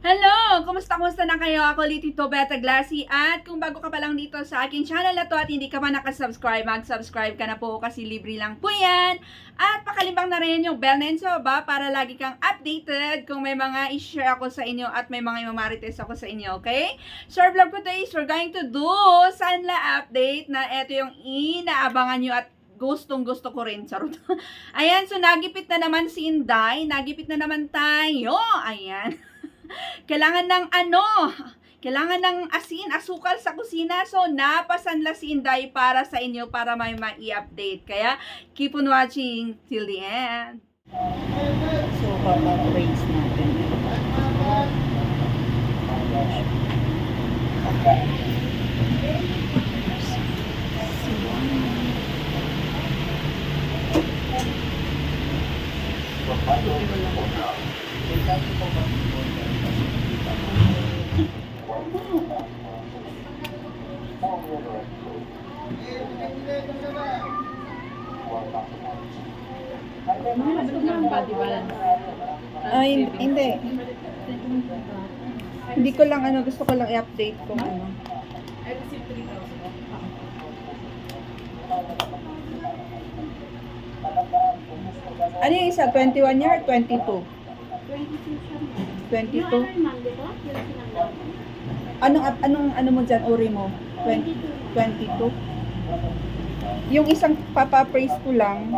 Hello! Kumusta, kumusta na kayo? Ako Litito Beta Glassy at kung bago ka pa lang dito sa aking channel na to at hindi ka pa nakasubscribe, mag-subscribe ka na po kasi libre lang po yan. At pakalimbang na rin yung bell na yun sa baba para lagi kang updated kung may mga i-share ako sa inyo at may mga imamarites ako sa inyo, okay? So our vlog for today is we're going to do Sanla update na ito yung inaabangan nyo at gustong gusto ko rin, charot. Ayan, so nagipit na naman si Inday, nagipit na naman tayo. Ayan. kailangan ng ano, kailangan ng asin, asukal sa kusina. So, napasanla si Inday para sa inyo para may ma-i-update. Kaya, keep on watching till the end. So, papapraise natin. Ay, hindi. Hindi ko lang ano, gusto ko lang i-update kung ano. Ano yung isa? 21 year or 22? 22? Anong, anong, ano mo dyan, uri mo? 20, 22? Yung isang papapraise ko lang,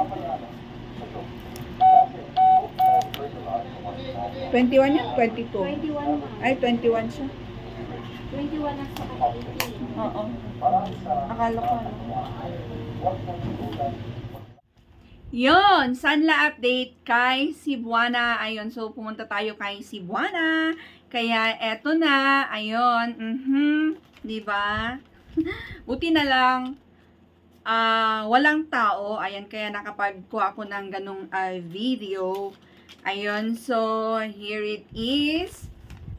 21 yun? 22? 21 Ay, 21 siya. 21 na sa kapatid. Oo. Akala ko ano. Yon, Sanla update kay Cebuana. Ayun, so pumunta tayo kay Cebuana. Kaya eto na, ayun, mhm, 'di ba? Buti na lang ah walang tao. Ayan, kaya nakapagkuha ako ng ganong ah, video. Ayun, so here it is.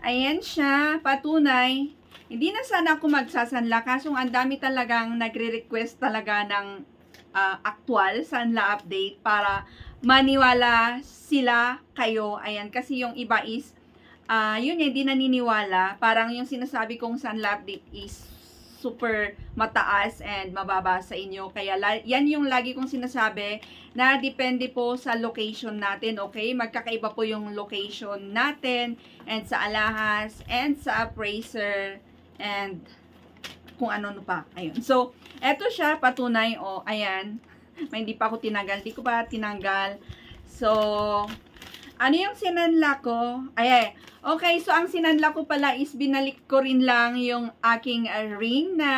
Ayan siya, patunay. Hindi na sana ako magsasanla kaso ang dami talagang nagre-request talaga ng ah, actual Sanla update para maniwala sila kayo. Ayan, kasi yung iba is, ah yun eh, di naniniwala. Parang yung sinasabi kong Sanla update is super mataas and mababa sa inyo. Kaya yan yung lagi kong sinasabi na depende po sa location natin, okay? Magkakaiba po yung location natin and sa alahas and sa appraiser and kung ano no pa. Ayun. So, eto siya, patunay, o, ayan. May hindi pa ako tinanggal. Hindi ko pa tinanggal. So, ano yung sinanla ko? Ay, ay. Okay, so ang sinanla ko pala is binalik ko rin lang yung aking uh, ring na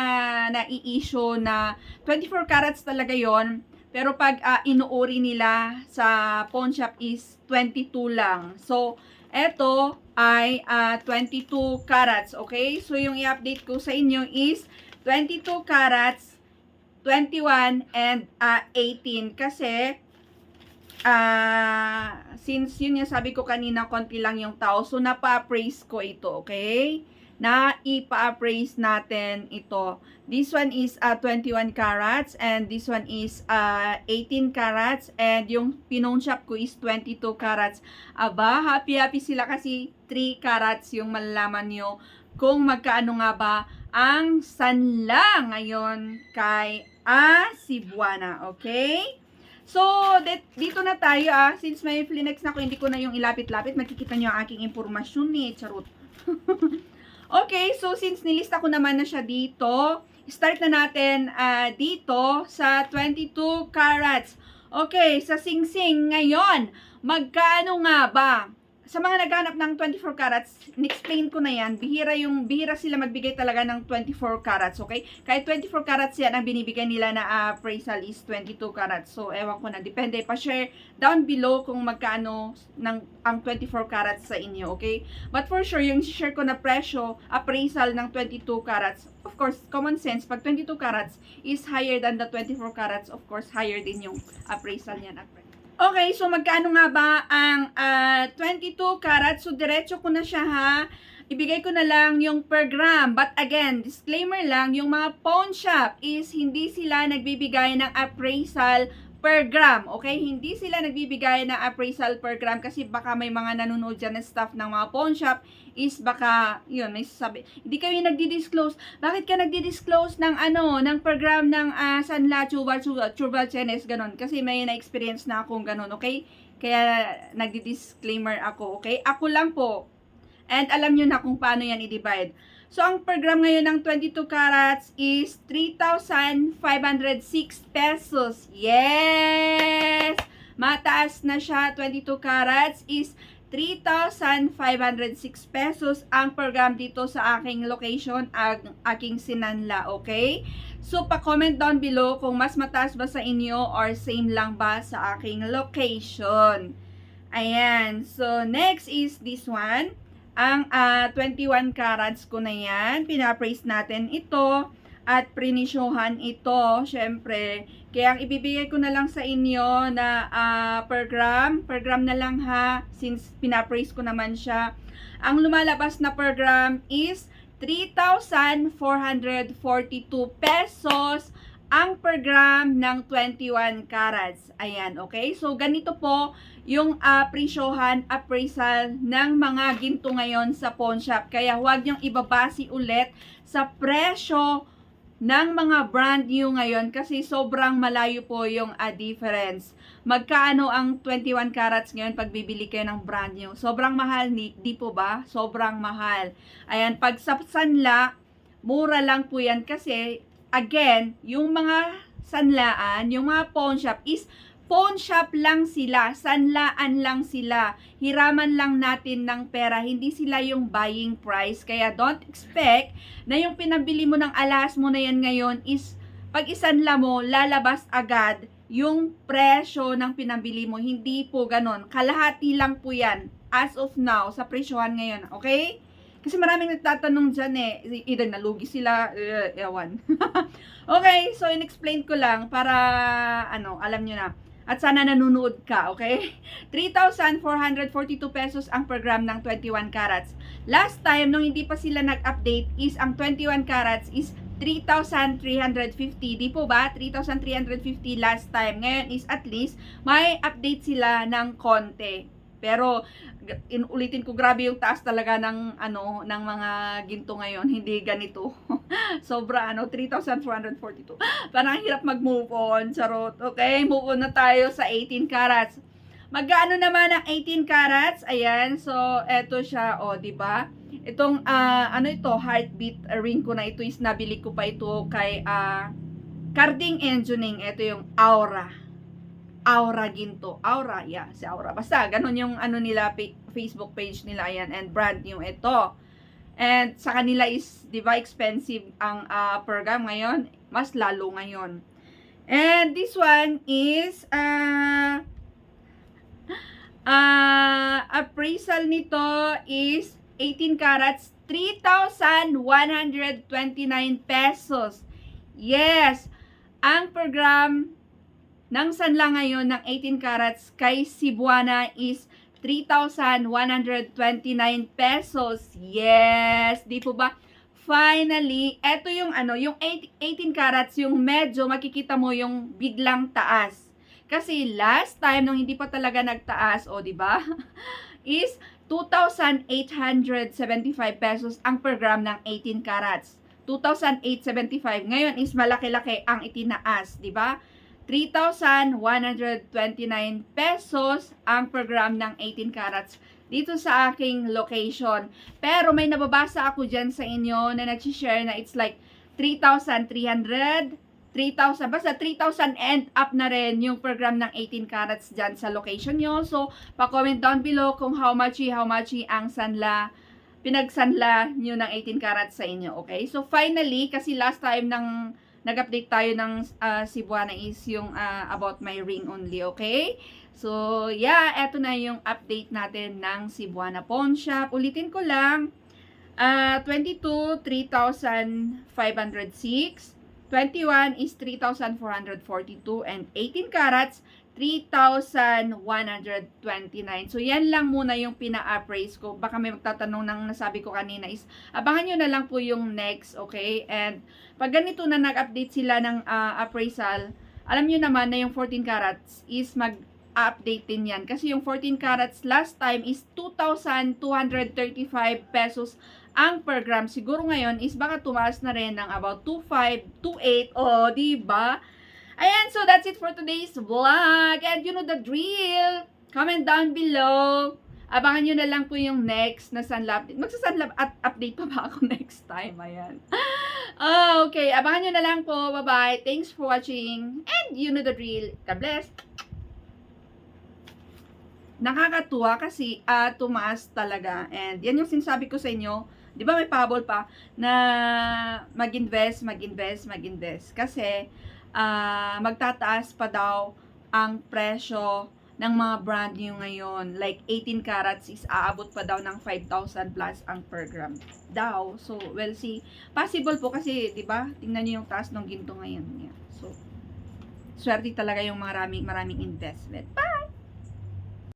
nai-issue na 24 carats talaga yon Pero pag uh, inuuri nila sa pawn shop is 22 lang. So, eto ay ah, 22 carats, okay? So, yung i-update ko sa inyo is 22 carats, 21, and ah, 18. Kasi, ah, since yun yung sabi ko kanina, konti lang yung tao. So, napa-appraise ko ito, okay? Na ipa-appraise natin ito. This one is uh, 21 carats and this one is uh, 18 carats and yung pinon shop ko is 22 carats. Aba, happy-happy sila kasi 3 carats yung malalaman nyo kung magkaano nga ba ang sanla ngayon kay A. Cebuana. Okay? So, det, dito na tayo ah. Since may Flinex na ako, hindi ko na yung ilapit-lapit. Makikita nyo ang aking impormasyon ni Charot. okay, so since nilista ko naman na siya dito, start na natin ah, dito sa 22 carats. Okay, sa sing-sing ngayon, magkano nga ba? Sa mga naghanap ng 24 carats, in-explain ko na yan, bihira yung, bihira sila magbigay talaga ng 24 carats, okay? Kahit 24 carats yan, ang binibigay nila na ah, appraisal is 22 carats. So, ewan ko na, depende. Pa-share down below kung magkano ng, ang 24 carats sa inyo, okay? But for sure, yung share ko na presyo, appraisal ng 22 carats, of course, common sense, pag 22 carats is higher than the 24 carats, of course, higher din yung appraisal niyan. Okay, so magkano nga ba ang ah, 22 carats? So, diretso ko na siya ha. Ibigay ko na lang yung per gram. But again, disclaimer lang, yung mga pawn shop is hindi sila nagbibigay ng appraisal per gram, okay? Hindi sila nagbibigay ng appraisal per gram kasi baka may mga nanonood dyan na staff ng mga pawn shop is baka, yun, may sabi, hindi kami nagdi-disclose. Bakit ka nagdi-disclose ng ano, ng per gram ng uh, Sanla, Chubal, Chubal, Chubal, Chenes, ganun. Kasi may na-experience na akong ganun, okay? Kaya nagdi-disclaimer ako, okay? Ako lang po. And alam nyo na kung paano yan i-divide. So, ang per gram ngayon ng 22 carats is 3,506 pesos. Yes! Mataas na siya. 22 carats is 3,506 pesos ang per gram dito sa aking location, ang aking sinanla, okay? So, pa-comment down below kung mas mataas ba sa inyo or same lang ba sa aking location. Ayan. So, next is this one. Ang ah, 21 carats ko na yan. Pinapraise natin ito. At prinisyohan ito, syempre. Kaya ang ibibigay ko na lang sa inyo na ah, per gram. Per gram na lang ha. Since pinapraise ko naman siya. Ang lumalabas na per gram is 3,442 pesos ang per gram ng 21 carats. Ayan, okay? So, ganito po yung uh, presyohan, appraisal ng mga ginto ngayon sa pawn shop. Kaya huwag niyong ibabasi ulit sa presyo ng mga brand new ngayon kasi sobrang malayo po yung uh, difference. Magkaano ang 21 carats ngayon pag bibili kayo ng brand new? Sobrang mahal, ni, di po ba? Sobrang mahal. Ayan, pag sa sanla, mura lang po yan kasi again, yung mga sanlaan, yung mga pawn shop is pawn shop lang sila, sanlaan lang sila, hiraman lang natin ng pera, hindi sila yung buying price. Kaya don't expect na yung pinabili mo ng alas mo na yan ngayon is pag isanla mo, lalabas agad yung presyo ng pinabili mo. Hindi po ganon. Kalahati lang po yan as of now sa presyohan ngayon. Okay? Kasi maraming nagtatanong dyan eh, either nalugi sila, uh, ewan. okay, so in-explain ko lang para, ano, alam nyo na. At sana nanonood ka, okay? 3,442 pesos ang per gram ng 21 carats. Last time, nung hindi pa sila nag-update, is ang 21 carats is 3,350. Di po ba? 3,350 last time. Ngayon is at least may update sila ng konti. Pero inulitin ko grabe yung taas talaga ng ano ng mga ginto ngayon, hindi ganito. Sobra ano 3,442. Parang ang hirap mag-move on, charot. Okay, move on na tayo sa 18 carats. Magkano naman ang 18 carats? Ayan, so eto siya, oh, 'di ba? Itong ah, ano ito, heartbeat ring ko na ito is nabili ko pa ito kay ah Carding Engineering. Ito yung Aura. Aura Ginto. Aura, yeah, si Aura. Basta, ganun yung ano nila, Facebook page nila, yan, and brand new ito. And sa kanila is, di ba, expensive ang uh, per gram ngayon, mas lalo ngayon. And this one is, uh, uh, appraisal nito is 18 carats, 3,129 pesos. Yes, ang per gram ng sanla ngayon ng 18 carats kay Cebuana is 3,129 pesos. Yes! Di po ba? Finally, eto yung ano, yung 18 carats, yung medyo makikita mo yung biglang taas. Kasi last time, nung hindi pa talaga nagtaas, o di ba? is 2,875 pesos ang per gram ng 18 carats. 2,875. Ngayon is malaki-laki ang itinaas, di ba? 3,129 pesos ang per gram ng 18 carats dito sa aking location. Pero may nababasa ako dyan sa inyo na nag-share na it's like 3,300, 3,000, basta 3,000 and up na rin yung per gram ng 18 carats dyan sa location nyo. So, pa-comment down below kung how much how much ang sanla pinagsanla nyo ng 18 carats sa inyo, okay? So, finally, kasi last time ng nag-update tayo ng uh, Cebuana is yung uh, about my ring only, okay? So, yeah, eto na yung update natin ng Cebuana Pawn Shop. Ulitin ko lang, uh, 22, 3,506. 21 is 3,442 and 18 carats 3,129. So, yan lang muna yung pina-appraise ko. Baka may magtatanong ng nasabi ko kanina is, abangan nyo na lang po yung next, okay? And, pag ganito na nag-update sila ng uh, appraisal, alam nyo naman na yung 14 carats is mag-update din yan. Kasi yung 14 carats last time is 2,235 pesos ang per gram. Siguro ngayon is baka tumaas na rin ng about 2,500, 2,800. O, di ba? Ayan, so that's it for today's vlog. And you know the drill. Comment down below. Abangan nyo na lang po yung next na sunlap. Magsa-sunlap at update pa ba ako next time? Ayan. Ah, okay. Abangan nyo na lang po. Bye-bye. Thanks for watching. And you know the drill. God bless. Nakakatuwa kasi ah, tumaas talaga. And yan yung sinasabi ko sa inyo. Di ba may pabol pa na mag-invest, mag-invest, mag-invest. Kasi ah, magtataas pa daw ang presyo ng mga brand new ngayon. Like 18 carats is aabot pa daw ng 5,000 plus ang per gram daw. So, we'll see. Possible po kasi, 'di ba? Tingnan niyo yung taas ng ginto ngayon. Yeah. So, swerte talaga yung maraming maraming investment. Bye.